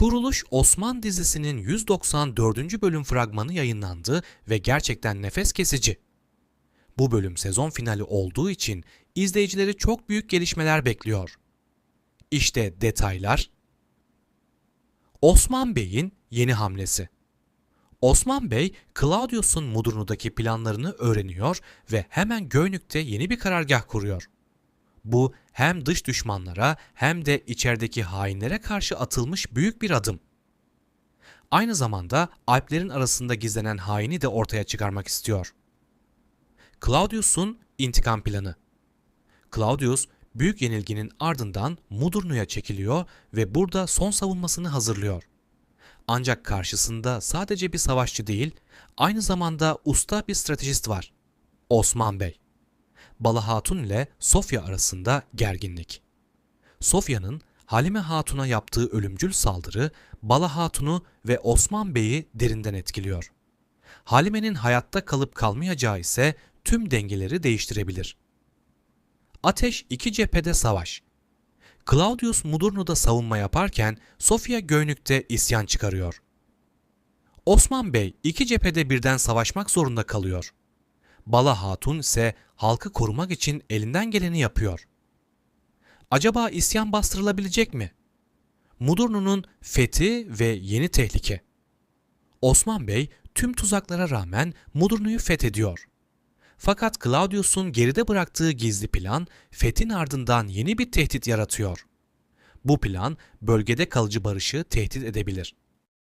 Kuruluş Osman dizisinin 194. bölüm fragmanı yayınlandı ve gerçekten nefes kesici. Bu bölüm sezon finali olduğu için izleyicileri çok büyük gelişmeler bekliyor. İşte detaylar. Osman Bey'in yeni hamlesi. Osman Bey, Claudius'un Mudurnu'daki planlarını öğreniyor ve hemen Göynük'te yeni bir karargah kuruyor. Bu hem dış düşmanlara hem de içerideki hainlere karşı atılmış büyük bir adım. Aynı zamanda Alplerin arasında gizlenen haini de ortaya çıkarmak istiyor. Claudius'un intikam planı. Claudius büyük yenilginin ardından Mudurnu'ya çekiliyor ve burada son savunmasını hazırlıyor. Ancak karşısında sadece bir savaşçı değil, aynı zamanda usta bir stratejist var. Osman Bey. Bala Hatun ile Sofya arasında gerginlik. Sofya'nın Halime Hatun'a yaptığı ölümcül saldırı Bala Hatun'u ve Osman Bey'i derinden etkiliyor. Halime'nin hayatta kalıp kalmayacağı ise tüm dengeleri değiştirebilir. Ateş iki cephede savaş. Claudius Mudurnu'da savunma yaparken Sofya Göynük'te isyan çıkarıyor. Osman Bey iki cephede birden savaşmak zorunda kalıyor. Bala Hatun ise halkı korumak için elinden geleni yapıyor. Acaba isyan bastırılabilecek mi? Mudurnu'nun fethi ve yeni tehlike. Osman Bey tüm tuzaklara rağmen Mudurnu'yu fethediyor. Fakat Claudius'un geride bıraktığı gizli plan fethin ardından yeni bir tehdit yaratıyor. Bu plan bölgede kalıcı barışı tehdit edebilir.